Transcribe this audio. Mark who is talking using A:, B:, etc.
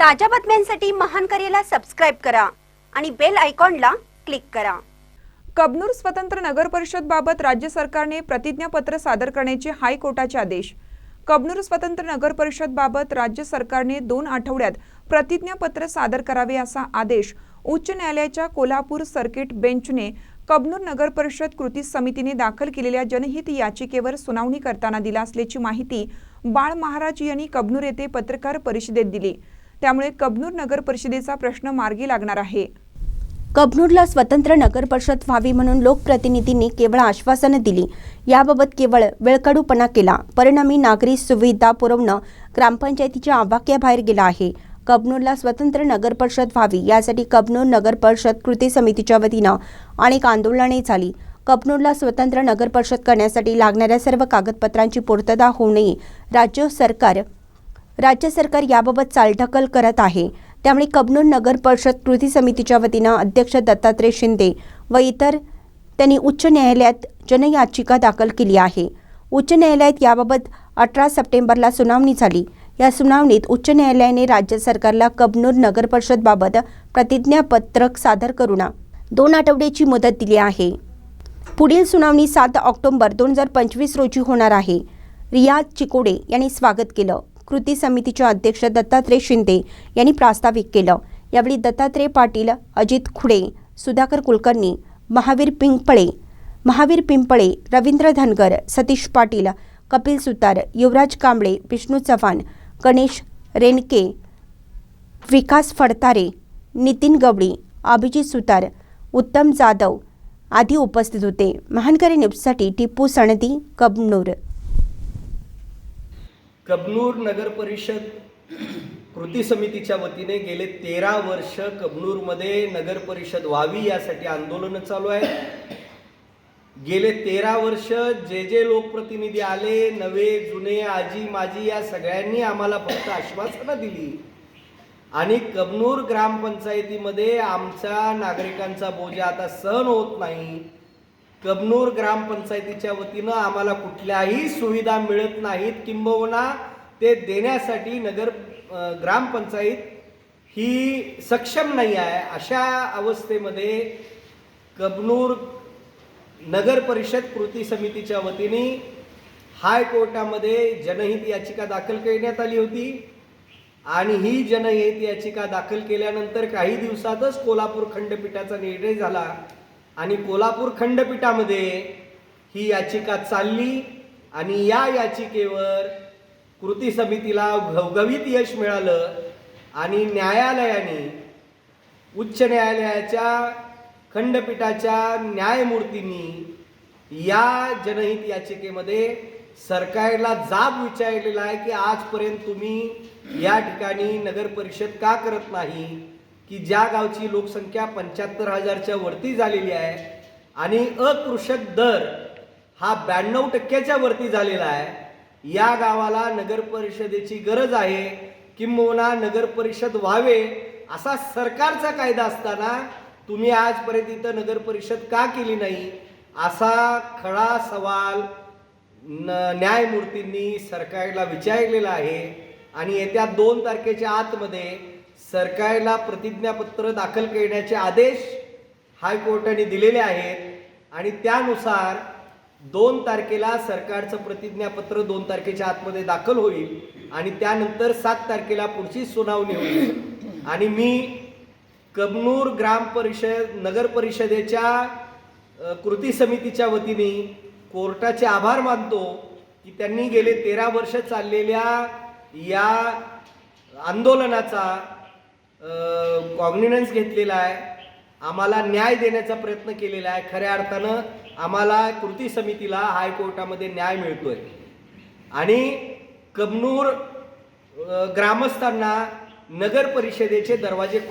A: ताज्या बातम्यांसाठी महान करेला सबस्क्राईब करा आणि बेल आयकॉनला क्लिक करा.
B: कबनूर स्वतंत्र नगर परिषद बाबत राज्य सरकारने प्रतिज्ञापत्र सादर करण्याचे हायकोर्टाचे आदेश. कबनूर स्वतंत्र नगर परिषद बाबत राज्य सरकारने दोन आठवड्यात प्रतिज्ञापत्र सादर करावे असा आदेश उच्च न्यायालयाच्या कोल्हापूर सर्किट बेंचने कबनूर नगर परिषद कृती समितीने दाखल केलेल्या जनहित याचिकेवर सुनावणी करताना दिला असल्याची माहिती बाळ महाराज यांनी कबनूर येथे पत्रकार परिषदेत दिली. त्यामुळे कबनूर नगर परिषदेचा प्रश्न मार्गी लागणार आहे.
C: कबनूरला स्वतंत्र नगर परिषद व्हावी म्हणून लोकप्रतिनिधींनी केवळ आश्वासनं दिली. याबाबत केवळ वेळकाडूपणा केला. परिणामी नागरी सुविधा पुरवणं ग्रामपंचायतीच्या आवाक्याबाहेर गेला आहे. कबनूरला स्वतंत्र नगर परिषद व्हावी यासाठी कबनूर नगर परिषद कृती समितीच्या वतीनं अनेक आंदोलने झाली. कबनूरला स्वतंत्र नगर परिषद करण्यासाठी लागणाऱ्या सर्व कागदपत्रांची पूर्तता होऊनही राज्य सरकार राज्य सरकार याबाबत चालढकल करत आहे. त्यामुळे कबनूर नगर परिषद कृती समितीच्या वतीनं अध्यक्ष दत्तात्रय शिंदे व इतर त्यांनी उच्च न्यायालयात जनयाचिका दाखल केली आहे. उच्च न्यायालयात याबाबत अठरा सप्टेंबरला सुनावणी झाली. या सुनावणीत उच्च न्यायालयाने राज्य सरकारला कबनूर नगर परिषदबाबत प्रतिज्ञापत्रक सादर करून दोन आठवड्याची मुदत दिली आहे. पुढील सुनावणी सात ऑक्टोबर दोन हजार पंचवीस रोजी होणार आहे. रियाज चिकोडे यांनी स्वागत केलं. कृती समितीचे अध्यक्ष दत्तात्रय शिंदे यांनी प्रास्ताविक केलं. यावेळी दत्तात्रय पाटील अजित खुडे सुधाकर कुलकर्णी महावीर पिंपळे महावीर पिंपळे रवींद्र धनगर सतीश पाटील कपिल सुतार युवराज कांबळे विष्णू चव्हाण गणेश रेणके विकास फडतारे नितीन गवळी अभिजित सुतार उत्तम जाधव आदी उपस्थित होते. महानकरी न्यूजसाठी टिपू सणदी कबनूर.
D: कबनूर नगर परिषद कृती समितीच्या वतीने गेले तेरा वर्ष कबनूरमध्ये नगर परिषद व्हावी यासाठी आंदोलन चालू आहे. गेले तेरा वर्ष जे जे लोकप्रतिनिधी आले नवे जुने आजी माजी या सगळ्यांनी आम्हाला फक्त आश्वासनं दिली. आणि कबनूर ग्रामपंचायतीमध्ये आमच्या नागरिकांचा बोजा आता सहन होत नाही. कबनूर ग्रामपंचायतीच्या वतीनं आम्हाला कुठल्याही सुविधा मिळत नाहीत. किंबहुना ते देण्यासाठी नगर ग्रामपंचायत ही सक्षम नाही आहे. अशा अवस्थेमध्ये कबनूर नगर परिषद कृती समितीच्या वतीने हायकोर्टामध्ये जनहित याचिका दाखल करण्यात आली होती. आणि ही जनहित याचिका दाखल केल्यानंतर काही दिवसातच कोल्हापूर खंडपीठाचा निर्णय झाला. आणि कोल्हापूर खंडपीठामध्ये ही याचिका चालली आणि या याचिकेवर कृती समितीला घवघवीत यश मिळालं आणि न्यायालयाने उच्च न्यायालयाच्या खंडपीठाच्या न्यायमूर्तींनी या जनहित याचिकेमध्ये सरकारला जाब विचारलेला आहे की आजपर्यंत तुम्ही या ठिकाणी नगर परिषद का करत नाही? की ज्या गावची लोकसंख्या पंच्याहत्तर हजारच्या वरती झालेली आहे आणि अकृषक दर हा ब्याण्णव टक्क्याच्या वरती झालेला आहे या गावाला नगर परिषदेची गरज आहे किंबहुना नगर परिषद व्हावे असा सरकारचा कायदा असताना तुम्ही आजपर्यंत इथं नगर परिषद का केली नाही असा खडा सवाल न न्यायमूर्तींनी सरकारला विचारलेला आहे. आणि येत्या दोन तारखेच्या आतमध्ये सरकारला प्रतिज्ञापत्र दाखल करण्याचे आदेश हायकोर्टाने दिलेले आहेत आणि त्यानुसार दोन तारखेला सरकारचं प्रतिज्ञापत्र दोन तारखेच्या आतमध्ये दाखल होईल आणि त्यानंतर सात तारखेला पुढची सुनावणी होईल. आणि मी कबनूर ग्राम परिषद नगर परिषदेच्या कृती समितीच्या वतीने कोर्टाचे आभार मानतो की त्यांनी गेले तेरा वर्ष चाललेल्या या आंदोलनाचा कॉग्निनन्स घेतलेला आहे. आम्हाला न्याय देण्याचा प्रयत्न केलेला आहे. खऱ्या अर्थानं आम्हाला कृती समितीला हायकोर्टामध्ये न्याय मिळतोय. आणि कबनूर ग्रामस्थांना नगर परिषदेचे दरवाजे